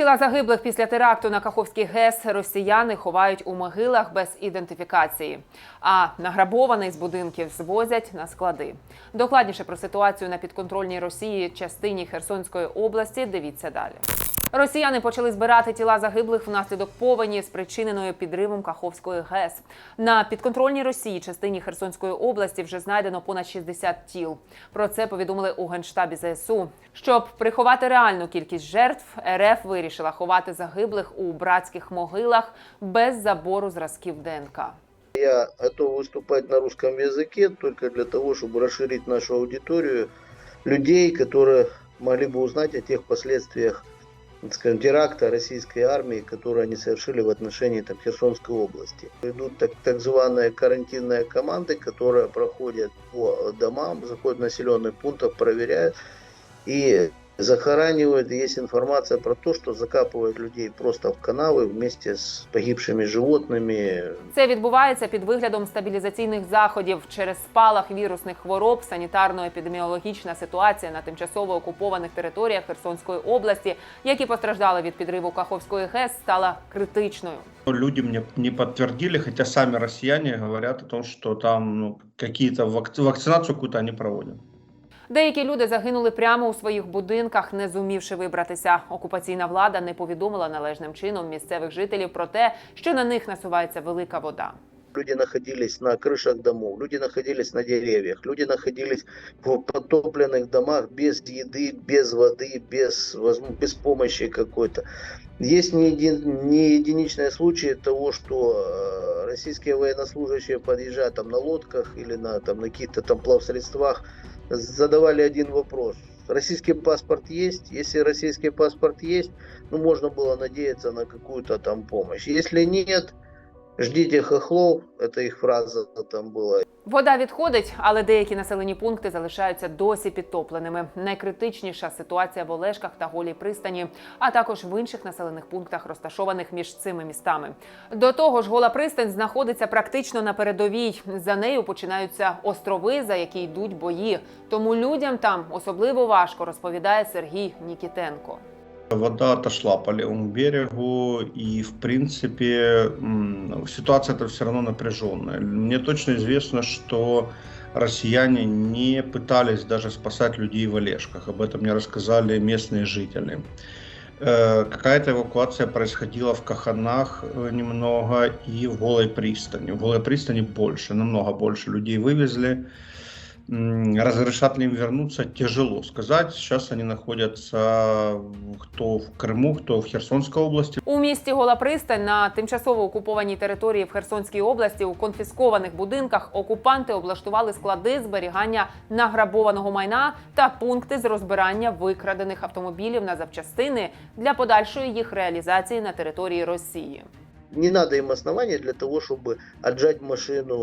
Тіла загиблих після теракту на Каховський ГЕС росіяни ховають у могилах без ідентифікації, а награбований з будинків звозять на склади. Докладніше про ситуацію на підконтрольній Росії частині Херсонської області. Дивіться далі. Росіяни почали збирати тіла загиблих внаслідок повені, спричиненої підривом Каховської ГЕС. На підконтрольній Росії частині Херсонської області вже знайдено понад 60 тіл. Про це повідомили у генштабі ЗСУ. Щоб приховати реальну кількість жертв, РФ вирішила ховати загиблих у братських могилах без забору зразків ДНК. Я готов выступать на русском языке только для того, чтобы расширить нашу аудиторию людей, которые могли бы узнать о тех последствиях так скажем, теракта российской армии, которые они совершили в отношении там, Херсонской области. Идут так, так званые карантинные команды, которые проходят по домам, заходят в населенные пункты, проверяют и захоранивают. Есть информация про то, что закапывают людей просто в канавы вместе с погибшими животными, Це відбувається під виглядом стабілізаційних заходів через спалах вірусних хвороб, санітарно-епідеміологічна ситуація на тимчасово окупованих територіях Херсонської області, які постраждали від підриву Каховської ГЕС, стала критичною. Люди мне не подтвердили, хотя сами россияне говорят о том, что там ну, какие-то вак- вакцинацию какую-то они проводят. Деякі люди загинули прямо у своїх будинках, не зумівши вибратися. Окупаційна влада не повідомила належним чином місцевих жителів про те, що на них насувається велика вода. Люди находились на крышах домов, люди находились на деревьях, люди находились в подтопленных домах без еды, без воды, без, возможно, без помощи какой-то. Есть не, един, не единичные случаи того, что э, российские военнослужащие подъезжают там на лодках или на, там, на каких-то там плавсредствах, задавали один вопрос. Российский паспорт есть? Если российский паспорт есть, ну, можно было надеяться на какую-то там помощь. Если нет, ждите хохлов, это их фраза там была. Вода відходить, але деякі населені пункти залишаються досі підтопленими. Найкритичніша ситуація в Олешках та Голій пристані, а також в інших населених пунктах, розташованих між цими містами. До того ж, Гола пристань знаходиться практично на передовій. За нею починаються острови, за які йдуть бої. Тому людям там особливо важко, розповідає Сергій Нікітенко. Вода отошла по левому берегу, и, в принципе, ситуация это все равно напряженная. Мне точно известно, что россияне не пытались даже спасать людей в Олежках. Об этом мне рассказали местные жители. Э, Какая-то эвакуация происходила в Каханах э, немного и в Голой пристани. В Голой пристани больше, намного больше людей вывезли. Разрешат ли им вернуться, тяжело сказать. Сейчас они находятся кто в Крыму, кто в Херсонской области. У місті Гола Пристань на тимчасово окупованій території в Херсонській області у конфіскованих будинках окупанти облаштували склади зберігання награбованого майна та пункти з розбирання викрадених автомобілів на запчастини для подальшої їх реалізації на території Росії. Не надо им основания для того, чтобы отжать машину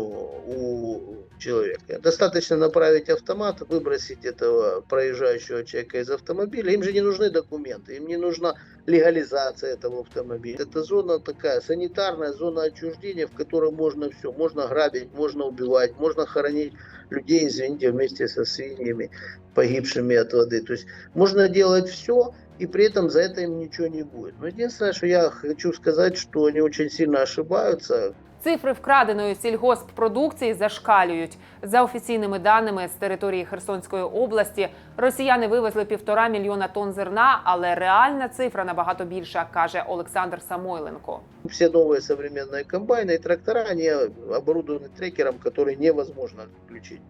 у человека. Достаточно направить автомат, выбросить этого проезжающего человека из автомобиля. Им же не нужны документы, им не нужна легализация этого автомобиля. Это зона такая, санитарная зона отчуждения, в которой можно все. Можно грабить, можно убивать, можно хоронить людей, извините, вместе со свиньями, погибшими от воды. То есть можно делать все, и при этом за это им ничего не будет. Но единственное, что я хочу сказать, что они очень сильно ошибаются. Цифри вкраденої сільгосппродукції зашкалюють. За офіційними даними з території Херсонської області, росіяни вивезли півтора мільйона тонн зерна, але реальна цифра набагато більша, каже Олександр Самойленко. Все новые современные комбайны и трактора, они оборудованы трекером, который невозможно отключить.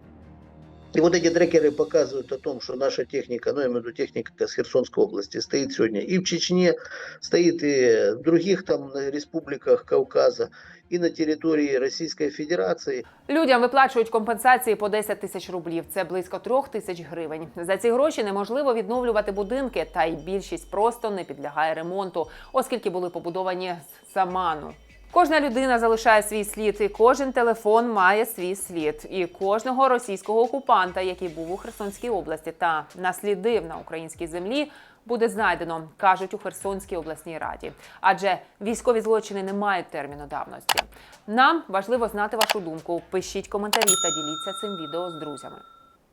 И вот эти трекеры показывают о том, что наша техника, ну, я имею в виду техника с Херсонской области, стоит сегодня и в Чечне, стоит и в других там республиках Кавказа, и на территории Российской Федерации. Людям виплачують компенсації по 10 тисяч рублів. Це близько трьох тисяч гривень. За ці гроші неможливо відновлювати будинки, та й більшість просто не підлягає ремонту, оскільки були побудовані з саману. Кожна людина залишає свій слід, і кожен телефон має свій слід. І кожного російського окупанта, який був у Херсонській області та наслідив на українській землі, буде знайдено, кажуть у Херсонській обласній раді. Адже військові злочини не мають терміну давності. Нам важливо знати вашу думку. Пишіть коментарі та діліться цим відео з друзями.